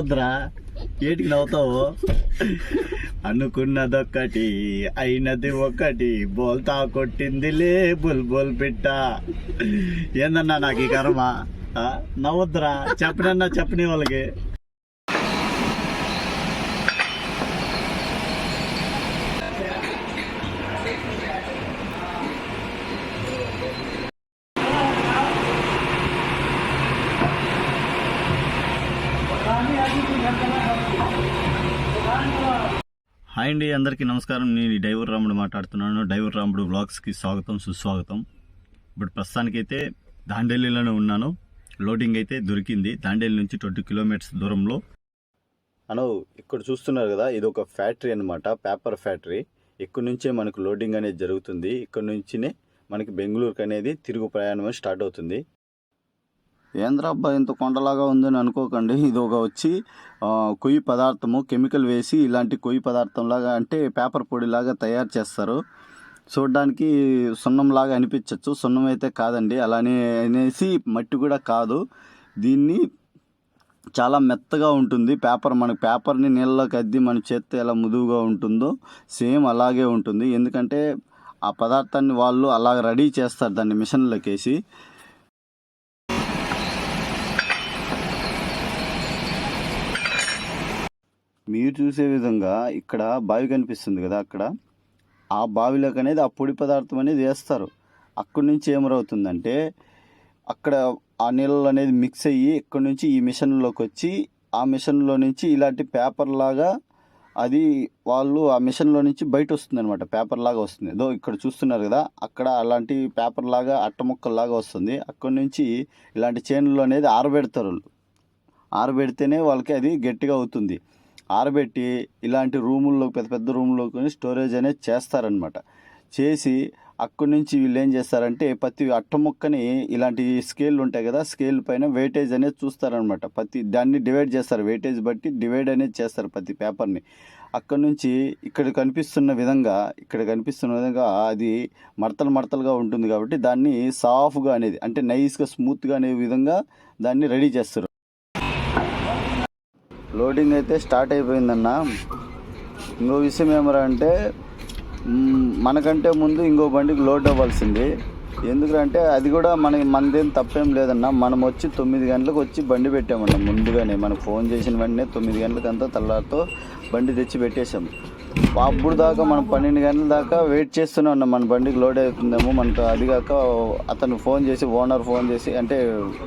నవ్వుద్రా ఏటికి నవ్వుతావు? అనుకున్నదొక్కటి అయినది ఒకటి బోల్తా కొట్టిందిలే బుల్ బుల్ పిట్ట ఏందన్నా నాకు ఈ కర్మ? నవ్వుద్రా చెప్పనన్నా చెప్పని వాళ్ళకి. హాయ్ అండి అందరికీ నమస్కారం. నేను డైవర్ రాముడు మాట్లాడుతున్నాను. డైవర్ రాముడు వ్లాగ్స్కి స్వాగతం సుస్వాగతం. ఇప్పుడు ప్రస్తుతానికైతే దాండేలిలోనే ఉన్నాను. లోడింగ్ అయితే దొరికింది. దాండేలి నుంచి ట్వంటీ కిలోమీటర్స్ దూరంలో. అను ఇక్కడ చూస్తున్నారు కదా ఇది ఒక ఫ్యాక్టరీ అనమాట పేపర్ ఫ్యాక్టరీ. ఇక్కడ నుంచే మనకు లోడింగ్ అనేది జరుగుతుంది. ఇక్కడ నుంచినే మనకి బెంగళూరుకి అనేది తిరుగు ప్రయాణం స్టార్ట్ అవుతుంది. ఏంద్రబ్బా ఇంత కొండలాగా ఉందని అనుకోకండి. ఇది ఒక వచ్చి కొయ్యి పదార్థము కెమికల్ వేసి ఇలాంటి కొయ్యి పదార్థంలాగా అంటే పేపర్ పొడిలాగా తయారు చేస్తారు. చూడడానికి సున్నంలాగా అనిపించవచ్చు సున్నం అయితే కాదండి అలానే అనేసి మట్టి కూడా కాదు. దీన్ని చాలా మెత్తగా ఉంటుంది. పేపర్ మన పేపర్ని నీళ్ళలోకి అద్ది మన చేస్తే ఎలా మృదువుగా ఉంటుందో సేమ్ అలాగే ఉంటుంది. ఎందుకంటే ఆ పదార్థాన్ని వాళ్ళు అలా రెడీ చేస్తారు దాన్ని మిషన్లోకి వేసి. మీరు చూసే విధంగా ఇక్కడ బావి కనిపిస్తుంది కదా అక్కడ. ఆ బావిలోకి అనేది ఆ పొడి పదార్థం అనేది వేస్తారు. అక్కడి నుంచి ఏమరవుతుందంటే అక్కడ ఆ నీళ్ళు అనేది మిక్స్ అయ్యి ఇక్కడ నుంచి ఈ మిషన్లోకి వచ్చి ఆ మిషన్లో నుంచి ఇలాంటి పేపర్ లాగా అది వాళ్ళు ఆ మిషన్లో నుంచి బయట వస్తుంది అనమాట పేపర్ లాగా వస్తుంది. ఏదో ఇక్కడ చూస్తున్నారు కదా అక్కడ అలాంటి పేపర్ లాగా అట్ట ముక్కల్లాగా వస్తుంది. అక్కడి నుంచి ఇలాంటి చేనులు అనేది ఆరబెడతారు వాళ్ళు. ఆరబెడితేనే వాళ్ళకి అది గట్టిగా అవుతుంది. ఆరబెట్టి ఇలాంటి రూముల్లో పెద్ద పెద్ద రూముల్లో స్టోరేజ్ అనేది చేస్తారనమాట చేసి అక్కడి నుంచి వీళ్ళు ఏం చేస్తారంటే ప్రతి అట్ట ముక్కని ఇలాంటి స్కేల్ ఉంటాయి కదా స్కేల్ పైన వెయిటేజ్ అనేది చూస్తారనమాట ప్రతి దాన్ని డివైడ్ చేస్తారు. వెయిటేజ్ బట్టి డివైడ్ అనేది చేస్తారు ప్రతి పేపర్ని. అక్కడి నుంచి ఇక్కడ కనిపిస్తున్న విధంగా ఇక్కడ కనిపిస్తున్న విధంగా అది మడతలు మడతలుగా ఉంటుంది కాబట్టి దాన్ని సాఫ్గా అనేది అంటే నైస్గా స్మూత్గా అనే విధంగా దాన్ని రెడీ చేస్తారు. లోడింగ్ అయితే స్టార్ట్ అయిపోయిందన్న. ఇంకో విషయం ఏమరా అంటే మనకంటే ముందు ఇంకో బండికి లోడ్ అవ్వాల్సింది. ఎందుకంటే అది కూడా మనకి మనదేం తప్పేం లేదన్న. మనం వచ్చి తొమ్మిది గంటలకు వచ్చి బండి పెట్టామన్న ముందుగానే. మనకు ఫోన్ చేసిన వెంటనే తొమ్మిది గంటలకంతా తెల్లారితో బండి తెచ్చి పెట్టేశాం. అప్పుడు దాకా మనం పన్నెండు గంటల దాకా వెయిట్ చేస్తూనే ఉన్నాం. మన బండికి లోడ్ అవుతుందేమో మనకు అది కాక అతను ఫోన్ చేసి ఓనర్ ఫోన్ చేసి అంటే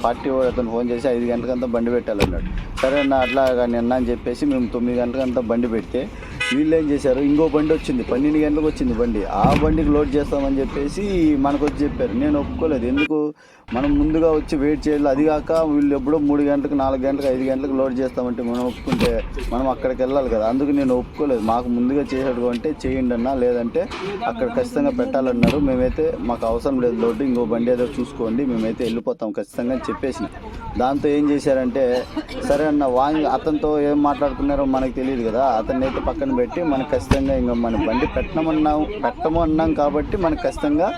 పార్టీ వాడు అతను ఫోన్ చేసి ఐదు గంటలకంతా బండి పెట్టాలన్నాడు. సరే నా అట్లా నిన్న అని చెప్పేసి మేము తొమ్మిది గంటలకంతా బండి పెడితే వీళ్ళు ఏం చేశారు? ఇంకో బండి వచ్చింది పన్నెండు గంటలకు వచ్చింది బండి. ఆ బండికి లోడ్ చేస్తామని చెప్పేసి మనకు వచ్చి చెప్పారు. నేను ఒప్పుకోలేదు. ఎందుకు? మనం ముందుగా వచ్చి వెయిట్ చేయాలి. అది కాక వీళ్ళు ఎప్పుడో మూడు గంటలకు నాలుగు గంటలకు ఐదు గంటలకు లోడ్ చేస్తామంటే మనం ఒప్పుకుంటే మనం అక్కడికి వెళ్ళాలి కదా. అందుకు నేను ఒప్పుకోలేదు. మాకు ముందుగా చేసేటప్పుడు అంటే చేయండి అన్న లేదంటే అక్కడ ఖచ్చితంగా పెట్టాలన్నారు. మేమైతే మాకు అవసరం లేదు లోటు. ఇంకో బండి ఏదో చూసుకోండి. మేమైతే వెళ్ళిపోతాం ఖచ్చితంగా అని చెప్పేసి దాంతో ఏం చేశారంటే సరే అన్న వాంగ్ అతనితో ఏం మాట్లాడుకున్నారో మనకు తెలియదు కదా. అతన్ని అయితే పక్కన పెట్టి మనకు ఖచ్చితంగా ఇంకా మన బండి పెట్టమన్నాం పెట్టము అన్నాం కాబట్టి మనకు ఖచ్చితంగా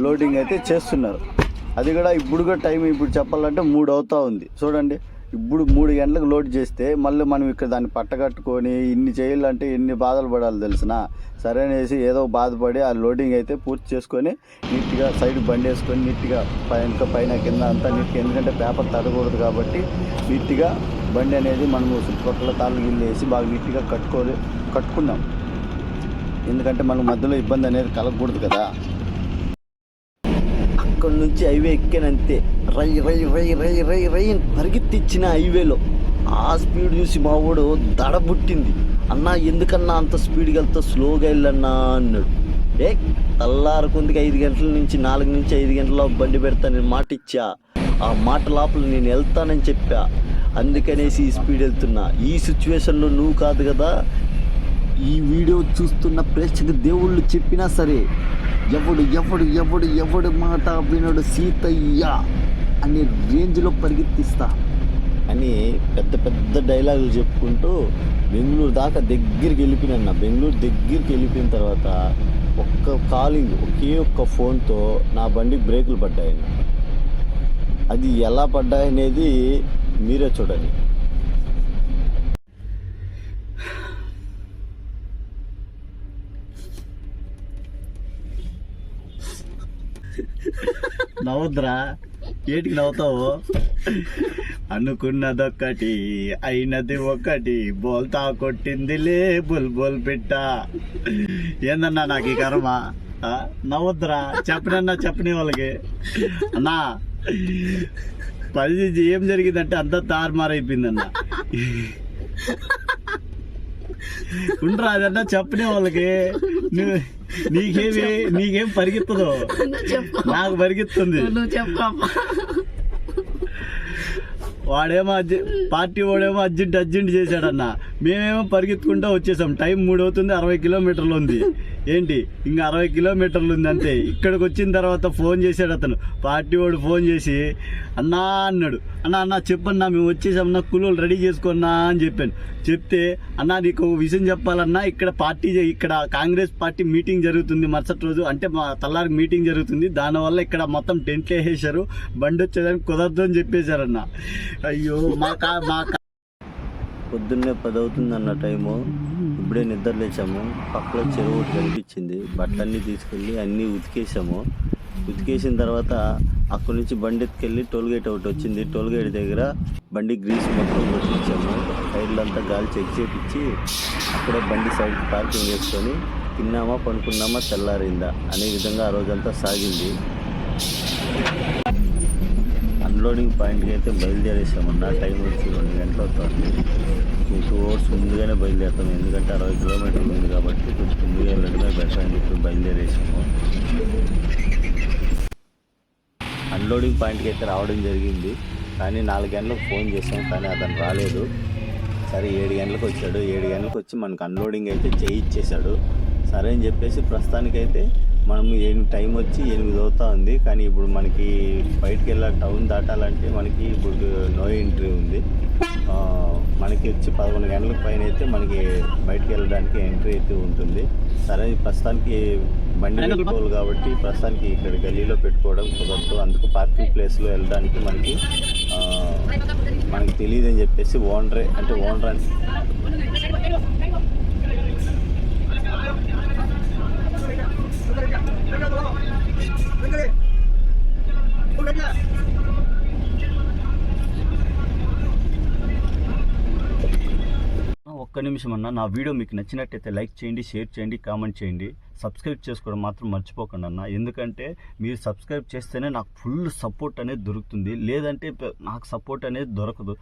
లోడింగ్ అయితే చేస్తున్నారు. అది కూడా ఇప్పుడు కూడా టైం ఇప్పుడు చెప్పాలంటే మూడు అవుతూ ఉంది. చూడండి ఇప్పుడు మూడు గంటలకు లోడ్ చేస్తే మళ్ళీ మనం ఇక్కడ దాన్ని పట్టకట్టుకొని ఇన్ని చేయాలంటే ఎన్ని బాధలు పడాలి తెలిసిన? సరే అనేసి ఏదో బాధపడి ఆ లోడింగ్ అయితే పూర్తి చేసుకొని నీట్గా సైడ్ బండి వేసుకొని నీట్గా పైన పైన కింద అంతా నీట్గా ఎందుకంటే పేపర్ తడకూడదు కాబట్టి నీట్గా బండి అనేది మనము చుట్టుపక్కల తాళ్ళు గిల్లు వేసి బాగా నీట్గా కట్టుకోలే కట్టుకున్నాం. ఎందుకంటే మనకు మధ్యలో ఇబ్బంది అనేది కలగకూడదు కదా. అక్కడి నుంచి హైవే ఎక్కానంతే. రై రై రై రై రై రై పరిగెత్తిచ్చిన హైవేలో. ఆ స్పీడ్ చూసి మా వాడు దడ పుట్టింది అన్నా ఎందుకన్నా అంత స్పీడ్గా వెళ్తా? స్లోగా వెళ్ళన్నా అన్నాడు. ఏ తెల్లారకుందికి ఐదు గంటల నుంచి నాలుగు నుంచి ఐదు గంటల బండి పెడతా నేను మాట ఇచ్చా ఆ మాట లోపల నేను వెళ్తానని చెప్పా. అందుకనేసి ఈ స్పీడ్ వెళ్తున్నా. ఈ సిచ్యువేషన్లో నువ్వు కాదు కదా. ఈ వీడియో చూస్తున్న ప్రేక్షక దేవుళ్ళు చెప్పినా సరే ఎవడు ఎవడు ఎవడు ఎవడు మాట వినడు సీతయ్య అనే రేంజ్లో పరిగెత్తిస్తా. అని పెద్ద పెద్ద డైలాగులు చెప్పుకుంటూ బెంగళూరు దాకా దగ్గరికి వెళ్ళిపోయినా బెంగళూరు దగ్గరికి వెళ్ళిపోయిన తర్వాత ఒక్క కాలింగ్ ఒకే ఒక్క ఫోన్తో నా బండికి బ్రేకులు పడ్డాయి అది ఎలా పడ్డాయనేది మీరే చూడండి. నవ్వుద్రా? ఏటికి నవ్వుతావు? అనుకున్నదొక్కటి అయినది ఒకటి. బోల్తా కొట్టిందిలే బుల్ బుల్ పిట్ట ఏందన్నా నాకు ఈ కర్మ? నవ్వుద్రా? చెప్పనన్నా చెప్పని వాళ్ళకి. అన్నా పరిస్థితి ఏం జరిగిందంటే అంతా తారుమారైపోయిందన్న. ఉండరా అదన్నా చెప్పనే వాళ్ళకి. నీకేమి నీకేం పరిగెత్తదు? నాకు పరిగెత్తుంది. నువ్వు చెప్పమ్మా వాడేమో అర్జె పార్టీ వాడేమో అర్జెంట్ అర్జెంట్ చేశాడన్న. మేమేమో పరిగెత్తుకుంటా వచ్చేసాం. టైం మూడు అవుతుంది అరవై కిలోమీటర్లు ఉంది. ఏంటి? ఇంకా అరవై కిలోమీటర్లు ఉంది అంతే ఇక్కడికి వచ్చిన తర్వాత ఫోన్ చేశాడు అతను. పార్టీ వాడు ఫోన్ చేసి అన్నా అన్నాడు. అన్న అన్న చెప్పన్నా మేము వచ్చేసామన్నా నా రెడీ చేసుకున్నా అని చెప్పాను. చెప్తే అన్నా నీకు విషయం చెప్పాలన్నా ఇక్కడ పార్టీ ఇక్కడ కాంగ్రెస్ పార్టీ మీటింగ్ జరుగుతుంది మరుసటి రోజు. అంటే మా తల్లారికి మీటింగ్ జరుగుతుంది. దానివల్ల ఇక్కడ మొత్తం టెంట్లు వేసేసారు బండి వచ్చేదానికి కుదరదు అని చెప్పేశారన్న. అయ్యో మా కా మా పొద్దున్నే పది అవుతుంది అన్న టైము. ఇప్పుడే నిద్ర లేచాము. పక్కలో చెరువు ఒకటి కనిపించింది. బట్టలన్నీ తీసుకెళ్ళి అన్నీ ఉతికేసాము. ఉతికేసిన తర్వాత అక్కడి నుంచి బండి ఎత్తుకెళ్ళి టోల్గేట్ ఒకటి వచ్చింది. టోల్గేట్ దగ్గర బండి గ్రీస్ మొత్తం కొట్టించాము. టైర్లంతా గాలి చెక్ చేపించి అక్కడే బండి సైడ్ పార్కింగ్ చేసుకొని తిన్నామా పనుకున్నామా తెల్లారిందా అనే విధంగా ఆ రోజంతా సాగింది. అన్లోడింగ్ పాయింట్కి అయితే బయలుదేరేసామన్నా టైం వచ్చి రెండు గంటలు అవుతుంది. ఈ టూ అవర్స్ ముందుగానే బయలుదేరుతాం. ఎందుకంటే అరవై కిలోమీటర్లు ఉంది కాబట్టి కొంచెం ముందుగా వెళ్ళడమే బెటర్ అని చెప్పి బయలుదేరేసాము. అన్లోడింగ్ పాయింట్కి అయితే రావడం జరిగింది. కానీ నాలుగు గంటలకు ఫోన్ చేసాం కానీ అతను రాలేదు. సరే ఏడు గంటలకు వచ్చాడు. ఏడు గంటలకు వచ్చి మనకు అన్లోడింగ్ అయితే చేయించేశాడు సరే అని చెప్పేసి ప్రస్తుతానికైతే మనం ఎనిమిది టైం వచ్చి ఎనిమిది అవుతా ఉంది కానీ ఇప్పుడు మనకి బయటికి వెళ్ళా టౌన్ దాటాలంటే మనకి ఇప్పుడు నో ఎంట్రీ ఉంది. మనకి వచ్చి పదకొండు గంటల పైన అయితే మనకి బయటికి వెళ్ళడానికి ఎంట్రీ అయితే ఉంటుంది. సరే ప్రస్తుతానికి బండి పెట్టుకోవాలి కాబట్టి ప్రస్తుతానికి ఇక్కడ గల్లీలో పెట్టుకోవడం కుదరదు. అందుకు పార్కింగ్ ప్లేస్లో వెళ్ళడానికి మనకి మనకి తెలియదు అని చెప్పేసి ఓనరే అంటే ఓనర్ అని ఒక్క నిమిషం అన్న నా వీడియో మీకు నచ్చినట్టయితే లైక్ చేయండి షేర్ చేయండి కామెంట్ చేయండి. సబ్స్క్రైబ్ చేసుకోవడం మాత్రం మర్చిపోకండి అన్న. ఎందుకంటే మీరు సబ్స్క్రైబ్ చేస్తేనే నాకు ఫుల్ సపోర్ట్ అనేది దొరుకుతుంది. లేదంటే నాకు సపోర్ట్ అనేది దొరకదు.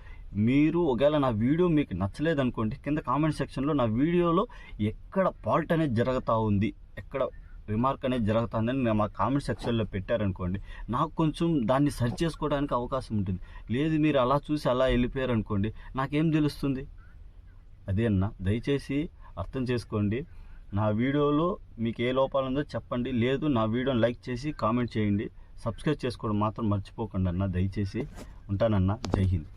మీరు ఒకవేళ నా వీడియో మీకు నచ్చలేదు అనుకోండి కింద కామెంట్ సెక్షన్లో నా వీడియోలో ఎక్కడ ఫాల్ట్ అనేది జరుగుతూ ఉంది ఎక్కడ రిమార్క్ అనేది జరుగుతుందని మా కామెంట్ సెక్షన్లో పెట్టారనుకోండి నాకు కొంచెం దాన్ని సర్చ్ చేసుకోవడానికి అవకాశం ఉంటుంది. లేదు మీరు అలా చూసి అలా వెళ్ళిపోయారు అనుకోండి నాకేం తెలుస్తుంది? అదే అన్న దయచేసి అర్థం చేసుకోండి. నా వీడియోలో మీకు ఏ లోపాలు ఉందో చెప్పండి. లేదు నా వీడియోని లైక్ చేసి కామెంట్ చేయండి. సబ్స్క్రైబ్ చేసుకోవడం మాత్రం మర్చిపోకండి అన్న దయచేసి ఉంటానన్న. జై హింద్.